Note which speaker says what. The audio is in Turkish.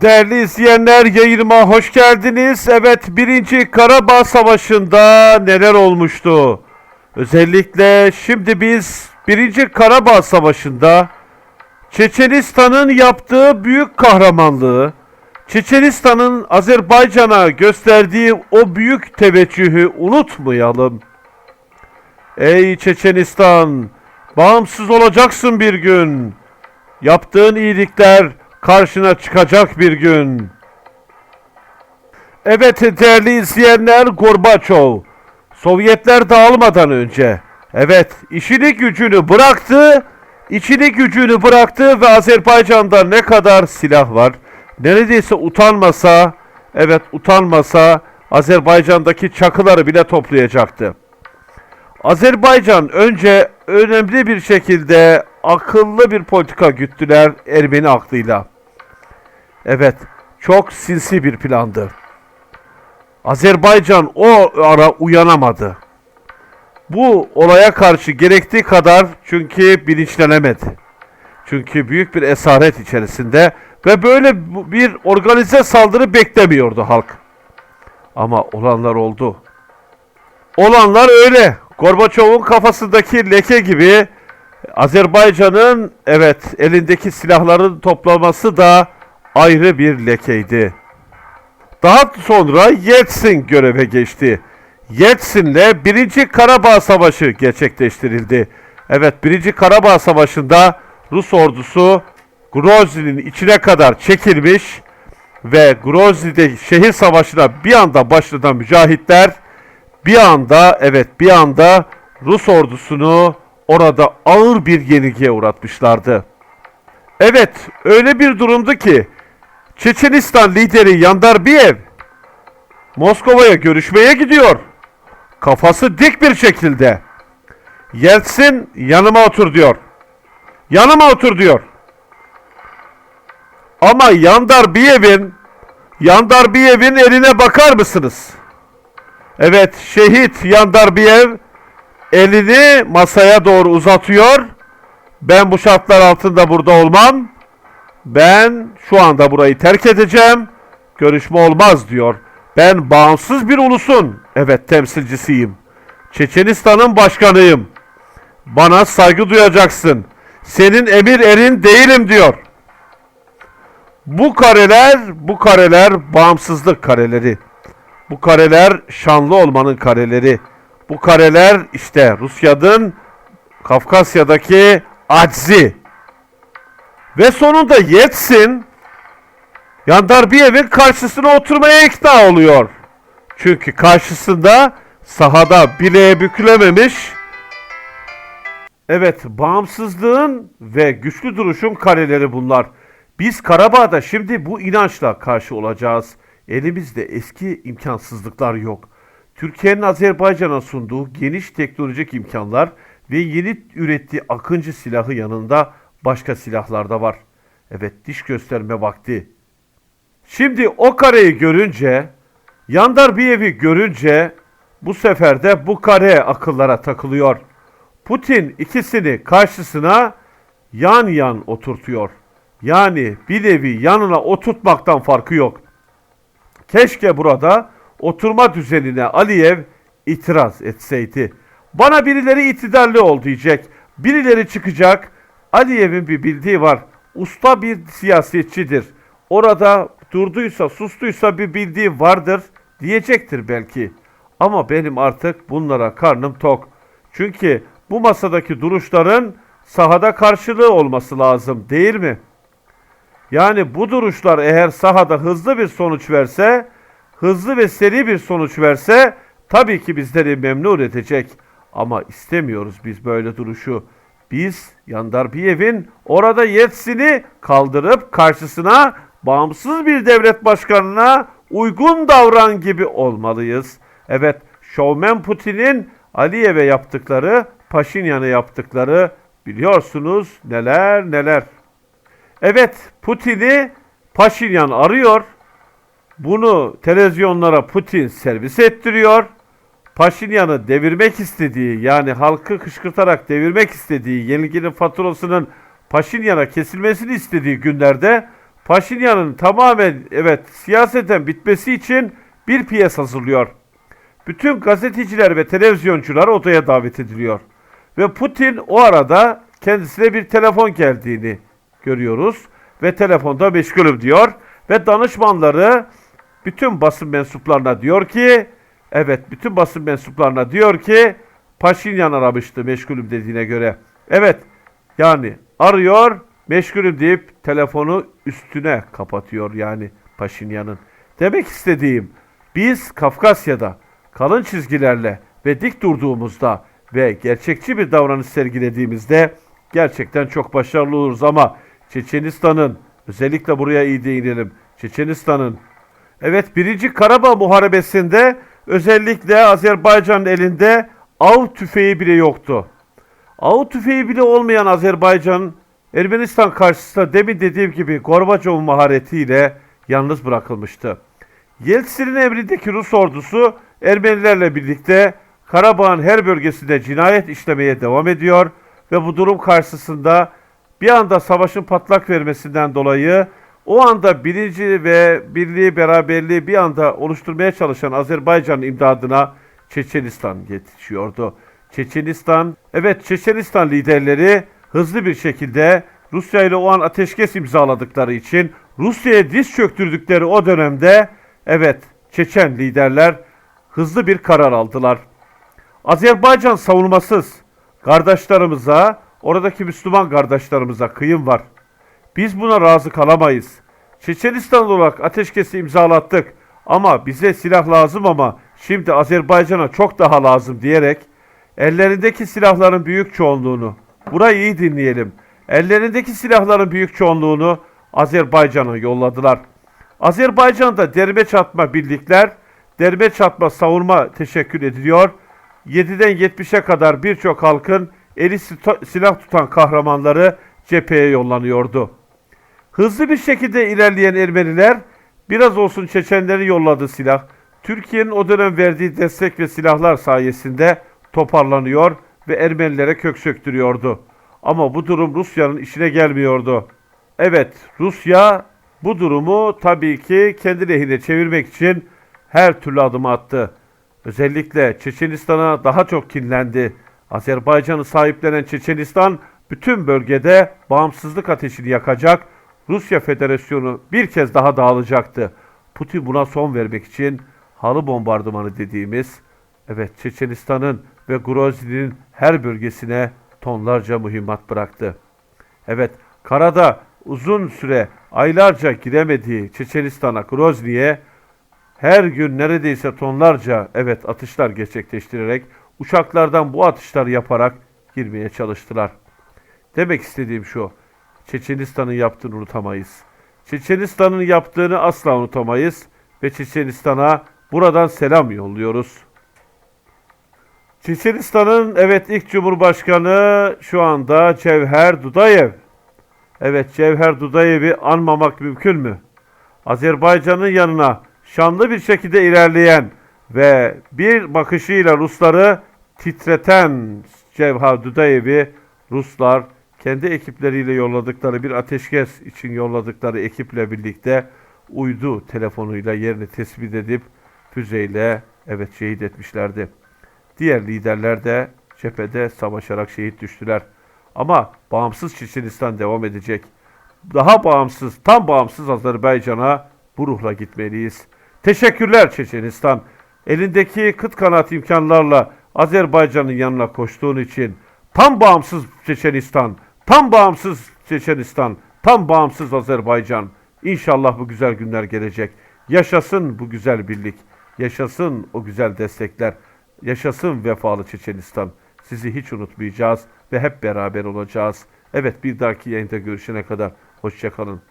Speaker 1: Değerli izleyenler yayınıma hoş geldiniz. Evet birinci Karabağ Savaşı'nda neler olmuştu? Özellikle şimdi biz birinci Karabağ Savaşı'nda Çeçenistan'ın yaptığı büyük kahramanlığı, Çeçenistan'ın Azerbaycan'a gösterdiği o büyük teveccühü unutmayalım. Ey Çeçenistan, bağımsız olacaksın bir gün. Yaptığın iyilikler karşına çıkacak bir gün. Evet değerli izleyenler Gorbaçov, Sovyetler dağılmadan önce, evet işini gücünü bıraktı, içini gücünü bıraktı ve Azerbaycan'da ne kadar silah var, neredeyse utanmasa, evet utanmasa Azerbaycan'daki çakıları bile toplayacaktı. Azerbaycan önce önemli bir şekilde akıllı bir politika güttüler Ermeni aklıyla. Evet, çok sinsi bir plandı. Azerbaycan o ara uyanamadı. Bu olaya karşı gerektiği kadar çünkü bilinçlenemedi. Çünkü büyük bir esaret içerisinde ve böyle bir organize saldırı beklemiyordu halk. Ama olanlar oldu. Olanlar öyle. Gorbaçov'un kafasındaki leke gibi Azerbaycan'ın evet elindeki silahların toplaması da ayrı bir lekeydi. Daha sonra Yeltsin göreve geçti. Yeltsin'le 1. Karabağ Savaşı gerçekleştirildi. Evet 1. Karabağ Savaşı'nda Rus ordusu Grozny'nin içine kadar çekilmiş ve Grozny'de şehir savaşına bir anda başlayan mücahitler bir anda evet bir anda Rus ordusunu orada ağır bir yenilgiye uğratmışlardı. Evet öyle bir durumdu ki Çeçenistan lideri Yandarbiyev Moskova'ya görüşmeye gidiyor. Kafası dik bir şekilde. Yeltsin yanıma otur diyor. Yanıma otur diyor. Ama Yandarbiyev'in Yandarbiyev'in eline bakar mısınız? Evet, şehit Yandarbiyev elini masaya doğru uzatıyor. Ben bu şartlar altında burada olmam. Ben şu anda burayı terk edeceğim. Görüşme olmaz diyor. Ben bağımsız bir ulusun, evet temsilcisiyim. Çeçenistan'ın başkanıyım. Bana saygı duyacaksın. Senin emir erin değilim diyor. Bu kareler, bu kareler bağımsızlık kareleri. Bu kareler şanlı olmanın kareleri. Bu kareler işte Rusya'nın Kafkasya'daki aczi. Ve sonunda Yetsin Yandarbiyev'in karşısına oturmaya ikna oluyor. Çünkü karşısında sahada bileğe bükülememiş Evet, bağımsızlığın ve güçlü duruşun kareleri bunlar. Biz Karabağ'da şimdi bu inançla karşı olacağız. Elimizde eski imkansızlıklar yok. Türkiye'nin Azerbaycan'a sunduğu geniş teknolojik imkanlar ve yeni ürettiği akıncı silahı yanında başka silahlar da var. Evet, diş gösterme vakti. Şimdi o kareyi görünce, Yandarbiyev'i görünce bu sefer de bu kare akıllara takılıyor. Putin ikisini karşısına yan yan oturtuyor. Yani bir nevi yanına oturtmaktan farkı yok. Keşke burada oturma düzenine Aliyev itiraz etseydi. Bana birileri itidarlı ol diyecek. Birileri çıkacak. Aliyev'in bir bildiği var. Usta bir siyasetçidir. Orada durduysa, sustuysa bir bildiği vardır diyecektir belki. Ama benim artık bunlara karnım tok. Çünkü bu masadaki duruşların sahada karşılığı olması lazım değil mi? Yani bu duruşlar eğer sahada hızlı bir sonuç verse, hızlı ve seri bir sonuç verse tabii ki bizleri memnun edecek. Ama istemiyoruz biz böyle duruşu. Biz Yandarbiyev'in orada Yeltsin'i kaldırıp karşısına bağımsız bir devlet başkanına uygun davran gibi olmalıyız. Evet, şovmen Putin'in Aliyev'e yaptıkları, Paşinyan'a yaptıkları biliyorsunuz neler neler. Evet, Putin'i Paşinyan arıyor. Bunu televizyonlara Putin servis ettiriyor. Paşinyan'ı devirmek istediği yani halkı kışkırtarak devirmek istediği yenilginin faturasının Paşinyan'a kesilmesini istediği günlerde Paşinyan'ın tamamen evet siyaseten bitmesi için bir piyes hazırlıyor. Bütün gazeteciler ve televizyoncular odaya davet ediliyor. Ve Putin o arada kendisine bir telefon geldiğini görüyoruz. Ve telefonda meşgulüm diyor. Ve danışmanları bütün basın mensuplarına diyor ki evet bütün basın mensuplarına diyor ki Paşinyan aramıştı meşgulüm dediğine göre. Evet yani arıyor meşgulüm deyip telefonu üstüne kapatıyor yani Paşinyan'ın. Demek istediğim biz Kafkasya'da kalın çizgilerle ve dik durduğumuzda ve gerçekçi bir davranış sergilediğimizde gerçekten çok başarılı oluruz ama Çeçenistan'ın özellikle buraya iyi değinelim. Çeçenistan'ın evet birinci Karabağ Muharebesi'nde özellikle Azerbaycan'ın elinde av tüfeği bile yoktu. Av tüfeği bile olmayan Azerbaycan Ermenistan karşısında demin dediğim gibi Gorbaçov maharetiyle yalnız bırakılmıştı. Yeltsin'in emrindeki Rus ordusu Ermenilerle birlikte Karabağ'ın her bölgesinde cinayet işlemeye devam ediyor ve bu durum karşısında bir anda savaşın patlak vermesinden dolayı o anda birinci ve birliği beraberliği bir anda oluşturmaya çalışan Azerbaycan'ın imdadına Çeçenistan yetişiyordu. Çeçenistan, evet Çeçenistan liderleri hızlı bir şekilde Rusya ile o an ateşkes imzaladıkları için Rusya'ya diz çöktürdükleri o dönemde evet Çeçen liderler hızlı bir karar aldılar. Azerbaycan savunmasız kardeşlerimize, oradaki Müslüman kardeşlerimize kıyım var. Biz buna razı kalamayız. Çeçenistan olarak ateşkesi imzalattık ama bize silah lazım ama şimdi Azerbaycan'a çok daha lazım diyerek ellerindeki silahların büyük çoğunluğunu, burayı iyi dinleyelim, ellerindeki silahların büyük çoğunluğunu Azerbaycan'a yolladılar. Azerbaycan'da derme çatma birlikler, derme çatma savunma teşekkür ediliyor. 7'den 70'e kadar birçok halkın eli silah tutan kahramanları cepheye yollanıyordu. Hızlı bir şekilde ilerleyen Ermeniler biraz olsun Çeçenlerin yolladığı silah, Türkiye'nin o dönem verdiği destek ve silahlar sayesinde toparlanıyor ve Ermenilere kök söktürüyordu. Ama bu durum Rusya'nın işine gelmiyordu. Evet, Rusya bu durumu tabii ki kendi lehine çevirmek için her türlü adım attı. Özellikle Çeçenistan'a daha çok kinlendi. Azerbaycan'ı sahiplenen Çeçenistan bütün bölgede bağımsızlık ateşini yakacak, Rusya Federasyonu bir kez daha dağılacaktı. Putin buna son vermek için halı bombardımanı dediğimiz, evet Çeçenistan'ın ve Grozny'nin her bölgesine tonlarca mühimmat bıraktı. Evet, karada uzun süre aylarca giremediği Çeçenistan'a, Grozny'ye her gün neredeyse tonlarca evet atışlar gerçekleştirerek uçaklardan bu atışları yaparak girmeye çalıştılar. Demek istediğim şu. Çeçenistan'ın yaptığını unutamayız. Çeçenistan'ın yaptığını asla unutamayız ve Çeçenistan'a buradan selam yolluyoruz. Çeçenistan'ın evet ilk cumhurbaşkanı şu anda Cevher Dudayev. Evet Cevher Dudayev'i anmamak mümkün mü? Azerbaycan'ın yanına şanlı bir şekilde ilerleyen ve bir bakışıyla Rusları titreten Cevher Dudayev'i Ruslar kendi ekipleriyle yolladıkları bir ateşkes için yolladıkları ekiple birlikte uydu telefonuyla yerini tespit edip füzeyle evet şehit etmişlerdi. Diğer liderler de cephede savaşarak şehit düştüler. Ama bağımsız Çeçenistan devam edecek. Daha bağımsız, tam bağımsız Azerbaycan'a bu ruhla gitmeliyiz. Teşekkürler Çeçenistan. Elindeki kıt kanat imkanlarla Azerbaycan'ın yanına koştuğun için tam bağımsız Çeçenistan, tam bağımsız Çeçenistan, tam bağımsız Azerbaycan. İnşallah bu güzel günler gelecek. Yaşasın bu güzel birlik. Yaşasın o güzel destekler. Yaşasın vefalı Çeçenistan. Sizi hiç unutmayacağız ve hep beraber olacağız. Evet bir dahaki yayında görüşene kadar hoşçakalın.